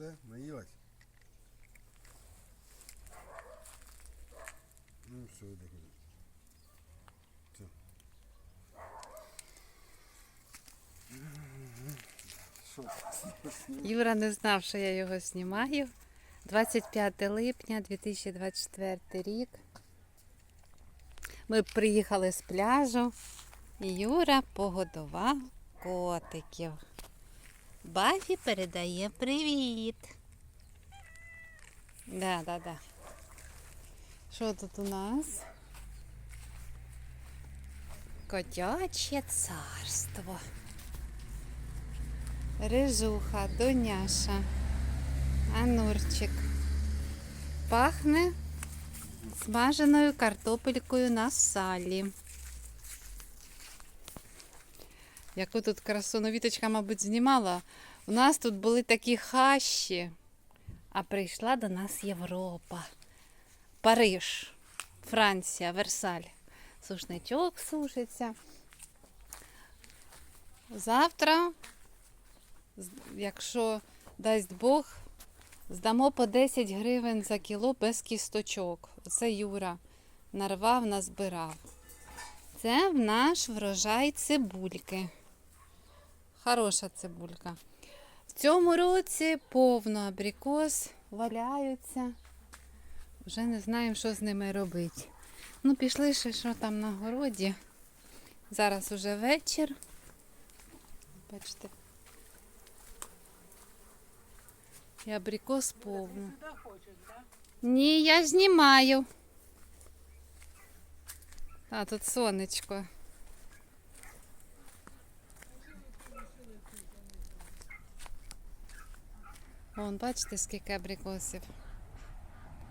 Все, наїлась. Ну все, доходи. Все. Юра не знав, що я його знімаю. 25 липня 2024 рік. Ми приїхали з пляжу, Юра погодував котиків. Бафі передає привіт. Да, да, да. Що тут у нас? Котяче царство. Рижуха, доняша, анурчик. Пахне смаженою картопелькою на салі. Яку тут красу новіточка, мабуть, знімала. У нас тут були такі хащі, а прийшла до нас Європа. Париж, Франція, Версаль. Сушничок сушиться. Завтра якщо дасть Бог, здамо по 10 гривень за кіло без кісточок. Це Юра нарвав, назбирав. Це в наш врожай цибульки. Хороша цибулька. В цьому році повно абрикос валяються. Вже не знаємо, що з ними робити. Ну, пішли ще, що там на городі. Зараз уже вечір. Бачите, І абрикос повно. Ні, я знімаю. А, тут сонечко. Вон, бачите, скільки абрикосів.